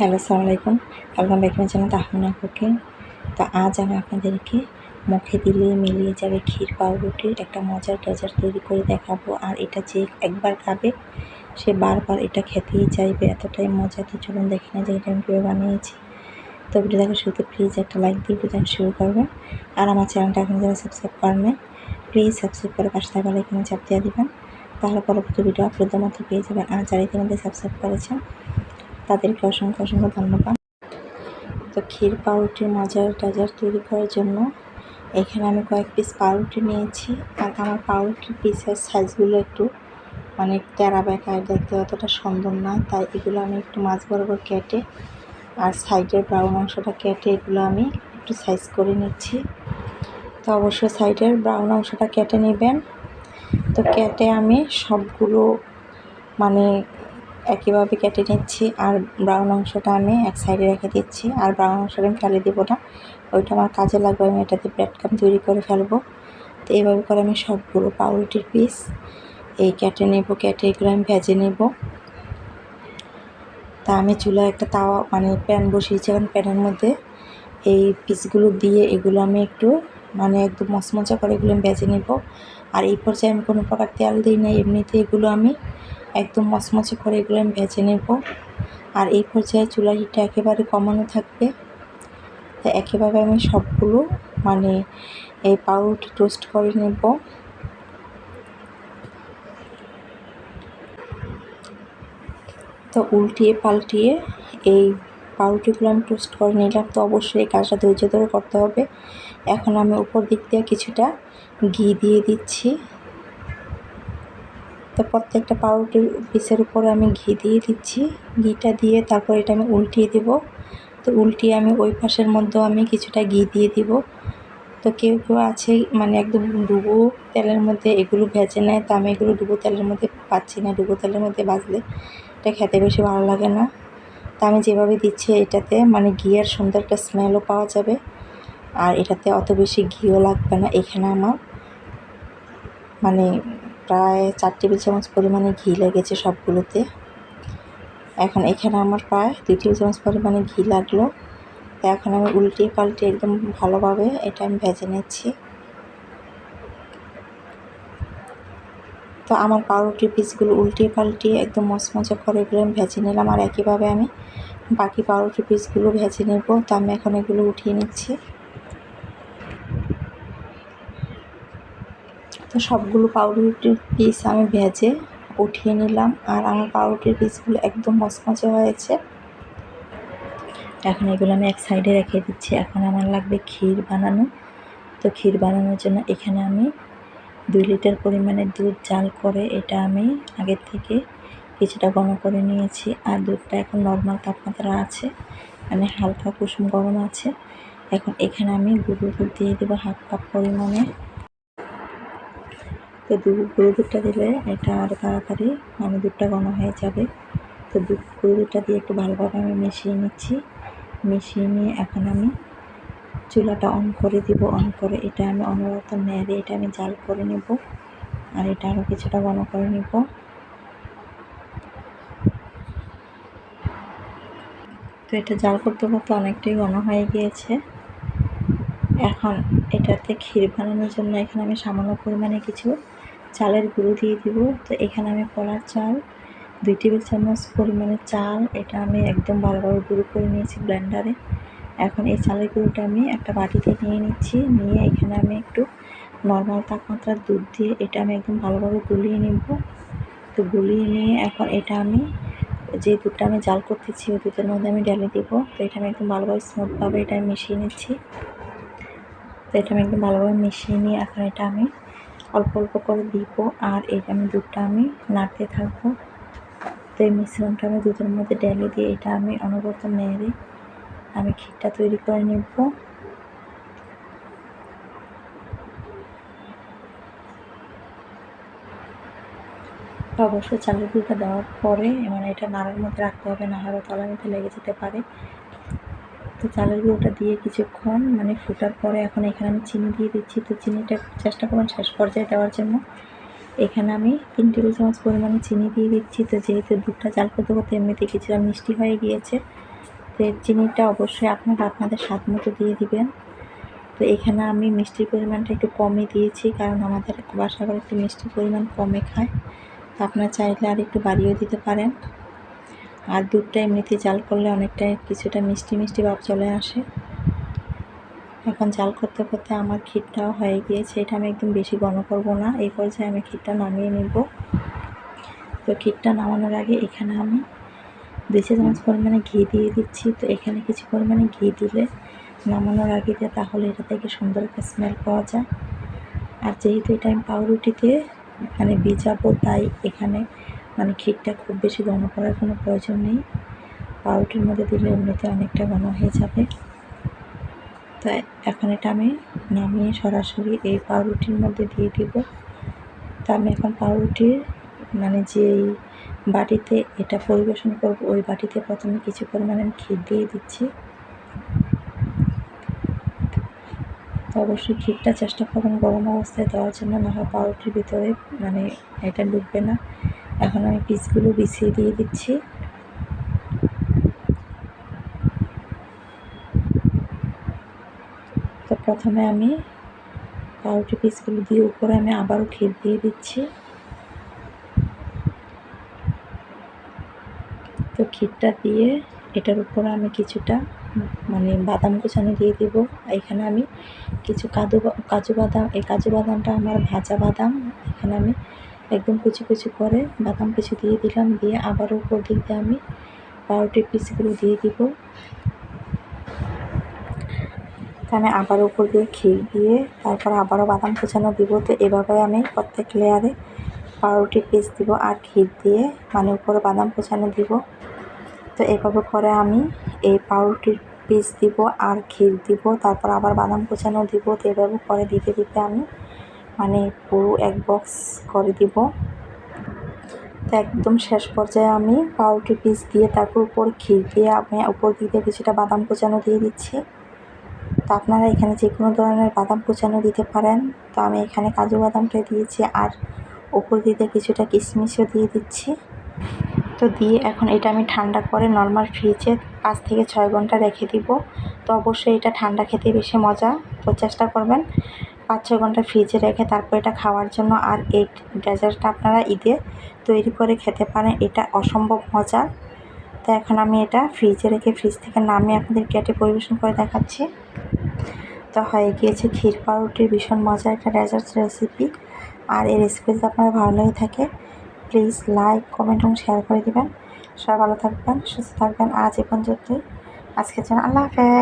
Hello সালাম আলাইকুম। Welcome back my channel Tahmina cooking. তো আজ আমি আপনাদেরকে মুখে দিলে মিলিয়ে যাবে ক্ষীর পাউরুটির একটা মজার ডেজার্ট তৈরি করে দেখাবো। আর এটা যে একবার খাবে, সে বারবার এটা খেতেই চাইবে। এতটাই মজা তো চলুন দেখে না যে এটা আমি কীভাবে বানিয়েছি। তো ভিডিও দেখা শুরুতে প্লিজ একটা লাইক দিয়ে ভিডিও শুরু করবেন। আর আমার চ্যানেলটা এখন যারা সাবস্ক্রাইব করেন প্লিজ সাবস্ক্রাইব করে পাশে থাকা এখানে চাপ দিয়ে দেবেন। তাহলে পরবর্তী ভিডিও আপলোডের মধ্যে পেয়ে যাবেন। আর যারা ইতিমধ্যে সাবস্ক্রাইব করেছেন তাদেরকে অসংখ্য অসংখ্য ধন্যবাদ। তো ক্ষীর পাউরুটির মজার টাজার তৈরি করার জন্য এখানে আমি কয়েক পিস পাউরুটি নিয়েছি আর আমার পাউরুটির পিসের সাইজগুলো একটু মানে টেরা বেকায় দেখতে অতটা সুন্দর না। তাই এগুলো আমি একটু মাছ বরাবর কেটে আর সাইডের ব্রাউন অংশটা কেটে এগুলো আমি একটু সাইজ করে নিচ্ছি। তো অবশ্যই সাইডের ব্রাউন অংশটা কেটে নেবেন। তো কেটে আমি সবগুলো মানে একইভাবে কেটে নিচ্ছি আর ব্রাউন অংশটা আমি এক সাইডে রেখে দিচ্ছি। আর ব্রাউন অংশটা আমি ফেলে দেবো না। ওইটা আমার কাজে লাগবে, আমি এটাতে ব্রেড কাম তৈরি করে ফেলব। তো এইভাবে করে আমি সবগুলো পাউরুটির পিস এই কেটে নেব, কেটে এগুলো আমি ভেজে নেব। তা আমি চুলায় একটা তাওয়া মানে প্যান বসিয়েছি এখন প্যানের মধ্যে। এই পিসগুলো দিয়ে এগুলো আমি একটু মানে একদম মচমচা করে এগুলো আমি ভেজে নেব। আর এই পর্যায়ে আমি কোনো প্রকার তেল দিই না, এমনিতে এগুলো আমি একদম মচমচে করে এগুলো আমি ভেজে নেব। আর এই পর্যায়ে চুলা হিটটা একেবারে কমানো থাকবে। তো একেবারে আমি সবগুলো মানে এই পাউরুটি টোস্ট করে নেব। তো উল্টিয়ে পাল্টিয়ে এই পাউরুটিগুলো আমি টোস্ট করে নিলাম। তো অবশ্যই এই কাজটা ধৈর্য ধরে করতে হবে। এখন আমি উপর দিক দিয়ে কিছুটা ঘি দিয়ে দিচ্ছি। তো প্রত্যেকটা পাউরুটির পিসের উপরে আমি ঘি দিয়ে দিচ্ছি। ঘিটা দিয়ে তারপর এটা আমি উল্টিয়ে দেব। তো উল্টিয়ে আমি ওই পাশের মধ্যেও আমি কিছুটা ঘি দিয়ে দিব। তো কেউ কেউ আছে মানে একদম ডুবো তেলের মধ্যে এগুলো ভেজে নেয়। তো আমি এগুলো ডুবো তেলের মধ্যে পাচ্ছি না, ডুবো তেলের মধ্যে বাজলে এটা খেতে বেশি ভালো লাগে না। তা আমি যেভাবে দিচ্ছি এটাতে মানে ঘিয়ের সুন্দর একটা স্মেলও পাওয়া যাবে। আর এটাতে অত বেশি ঘিও লাগবে না এখানে আমার। মানে প্রায় চার টেবিল চামচ পরিমাণে ঘি লেগেছে সবগুলোতে। এখন এখানে আমার প্রায় দুই টেবিল চামচ পরিমাণে ঘি লাগল। এখন আমি উল্টিয়ে পাল্টে একদম ভালোভাবে এটা আমি ভেজে নিচ্ছি। তো আমার পাউরুটি পিসগুলো উল্টিয়ে পাল্টিয়ে একদম মচমচে করে এগুলো আমি ভেজে নিলাম আর একইভাবে আমি বাকি পাউরুটি পিসগুলো ভেজে নেব। তো আমি এখন এগুলো উঠিয়ে নিচ্ছি। তো সবগুলো পাউরুটির পিস আমি ভেজে উঠিয়ে নিলাম। আর আমার পাউরুটির পিসগুলো একদম মচমচে হয়েছে। এখন এগুলো আমি এক সাইডে রেখে দিচ্ছি। এখন আমার লাগবে ক্ষীর বানানো। তো ক্ষীর বানানোর জন্য এখানে আমি দুই লিটার পরিমাণে দুধ জাল করে এটা আমি আগের থেকে কিছুটা গরম করে নিয়েছি। আর দুধটা এখন নর্মাল তাপমাত্রা আছে। মানে হালকা কুসুম গরম আছে। এখন এখানে আমি গুঁড়ো দুধ দিয়ে দেবো হাফ কাপ পরিমাণে। তো দুধ গুঁড়ো দুধটা দিলে এটা আরও তাড়াতাড়ি মানে দুধটা ঘন হয়ে যাবে। তো দুধ গুঁড়ো দুধটা দিয়ে একটু ভালোভাবে আমি মিশিয়ে নিচ্ছি। মিশিয়ে নিয়ে এখন আমি চুলাটা অন করে দিব, অন করে এটা আমি অনবরত নেড়ে এটা আমি জাল করে নেব আর এটা আরও কিছুটা ঘন করে নেব। তো এটা জাল করতে করতে অনেকটাই ঘন হয়ে গিয়েছে। এখন এটাতে ক্ষীর বানানোর জন্য এখানে আমি সামান্য পরিমাণে কিছু চালের গুঁড়ো দিয়ে দিব। তো এখানে আমি কলার চাল, দুই টেবিল চামচ পরিমাণে চাল, এটা আমি একদম ভালোভাবে গুঁড়ো করে নিয়েছি ব্লেন্ডারে। এখন এই চালের গুঁড়োটা আমি একটা বাটিতে নিয়ে নিচ্ছি। নিয়ে এখানে আমি একটু নর্মাল তাপমাত্রার দুধ দিয়ে এটা আমি একদম ভালোভাবে গুলিয়ে নেব। তো গুলিয়ে নিয়ে এখন এটা আমি যে দুধটা আমি জাল করতেছি, ওই দুধের মধ্যে আমি ঢেলে দেবো। তো এটা আমি একদম ভালোভাবে স্মুথভাবে এটা মিশিয়ে নিচ্ছি। তো এটা আমি একদম ভালোভাবে মিশিয়ে নিয়ে এখন এটা আমি অল্প অল্প করে দিব। আর এটা আমি দুধটা আমি নাড়তে থাকব। তো এই মিশ্রণটা আমি দুধের মধ্যে ঢেলে দিয়ে এটা আমি অনবরত নেড়ে আমি ক্ষীরটা তৈরি করে নেব। অবশ্যই চালের গুঁড়োটা দেওয়ার পরে মানে এটা নাড়ার মধ্যে রাখতে হবে, না হলে তলার মধ্যে লেগে যেতে পারে। তো চালের গুঁড়োটা দিয়ে কিছুক্ষণ মানে ফোটার পরে এখন এখানে আমি চিনি দিয়ে দিচ্ছি। তো চিনিটা চেষ্টা করবেন শেষ পর্যায়ে দেওয়ার জন্য। এখানে আমি তিন টেবিল চামচ পরিমাণে চিনি দিয়ে দিচ্ছি। তো যেহেতু দুধটা জাল করতে করতে এমনিতে কিছুটা মিষ্টি হয়ে গিয়েছে, তো চিনিটা অবশ্যই আপনারা আপনাদের স্বাদ মতো দিয়ে দিবেন। তো এখানে আমি মিষ্টির পরিমাণটা একটু কমই দিয়েছি, কারণ আমাদের বাসাবার একটু মিষ্টির পরিমাণ কমে খায়। তো আপনারা চাইলে আর একটু বাড়িয়েও দিতে পারেন। আর দুধটা এমনিতে জাল করলে অনেকটা কিছুটা মিষ্টি মিষ্টি ভাব চলে আসে। এখন জাল করতে করতে আমার ক্ষীরটাও হয়ে গিয়েছে। এটা আমি একদম বেশি ঘন করব না। এই পর্যায়ে আমি ক্ষীরটা নামিয়ে নেব। তো ক্ষীরটা নামানোর আগে এখানে আমি দুই চা চামচ পরিমাণে ঘি দিয়ে দিচ্ছি। তো এখানে কিছু পরিমাণে ঘি দিলে নামানোর আগে দিয়ে তাহলে এটা থেকে সুন্দর একটা স্মেল পাওয়া যায়। আর যেহেতু এটা আমি পাউরুটিতে মানে ভিজাবো, তাই এখানে মানে ক্ষীরটা খুব বেশি ঘন করার কোনো প্রয়োজন নেই। পাউরুটির মধ্যে দিলে এমনিতে অনেকটা ঘন হয়ে যাবে। তাই এখন এটা আমি নামিয়ে সরাসরি এই পাউরুটির মধ্যে দিয়ে দিব। তা আমি এখন পাউরুটির মানে যেই বাটিতে এটা পরিবেশন করব, ওই বাটিতে প্রথমে কিছু পরিমাণে আমি ক্ষীর দিয়ে দিচ্ছি। তো অবশ্যই ক্ষীরটা চেষ্টা করবেন গরম অবস্থায় দেওয়ার জন্য না হয় পাউরুটির ভিতরে মানে এটা ডুববে না। এখন আমি পিসগুলো বিছিয়ে দিয়ে দিচ্ছি। তো প্রথমে আমি পাউরুটি পিসগুলো দিয়ে উপরে আমি আবারও ক্ষীর দিয়ে দিচ্ছি। তো ক্ষীরটা দিয়ে এটার উপরে আমি কিছুটা মানে বাদাম কুচানো দিয়ে দিব। এখানে আমি কিছু কাজু কাজু বাদাম, এই কাজু বাদামটা আমার ভাজা বাদাম। এখানে আমি একদম কুচি কুচি করে বাদাম কিছু দিয়ে দিলাম, দিয়ে আবার উপর দিক দিয়ে আমি পাউরুটির পিসগুলো দিয়ে দিব। আমি আবার উপর দিয়ে ক্ষীর দিয়ে তারপর আবারও বাদাম কুচানো দিব। তো এভাবে আমি প্রত্যেক লেয়ারে পাউরুটি পিস দিব আর ক্ষীর দিয়ে মানে উপরে বাদাম কুচানো দিব। তো এভাবে করে আমি এই পাউরুটির পিস দিব আর ক্ষীর দিব, তারপর আবার বাদাম কুচানো দিব। তো এভাবে করে দিতে দিতে আমি মানে পুরো এক বক্স করে দিব। তো একদম শেষ পর্যায়ে আমি পাউরুটি পিস দিয়ে তারপর উপর ক্ষীর দিয়ে আমি উপর দিকে কিছুটা বাদাম কুচানো দিয়ে দিচ্ছি। তো আপনারা এখানে যে কোনো ধরনের বাদাম কুচানো দিতে পারেন। তো আমি এখানে কাজু বাদামটা দিয়েছি আর উপর দিতে কিছুটা কিশমিশও দিয়ে দিচ্ছি। তো দিয়ে এখন এটা আমি ঠান্ডা করে নর্মাল ফ্রিজে পাঁচ থেকে ছয় ঘণ্টা রেখে দিব। তো অবশ্যই এটা ঠান্ডা খেতে বেশি মজা। তো চেষ্টা করবেন পাঁচ ছ ঘণ্টা ফ্রিজে রেখে তারপর এটা খাওয়ার জন্য আর এই ডেজার্টটা আপনারা ঈদে তৈরি করে খেতে পারেন। এটা অসম্ভব মজার। তো এখন আমি এটা ফ্রিজে রেখে ফ্রিজ থেকে নামিয়ে আপনাদের কেটে পরিবেশন করে দেখাচ্ছি। তো হয়ে গিয়েছে ক্ষীর পাউরুটির ভীষণ মজার একটা ডেজার্ট রেসিপি আর এই রেসিপি যদি আপনার ভালো লেগে থাকে প্লিজ লাইক কমেন্ট এবং শেয়ার করে দেবেন। সবাই ভালো থাকবেন, সুস্থ থাকবেন। আজ এ পর্যন্তই। আজকের জন্য আল্লাহ হাফেজ।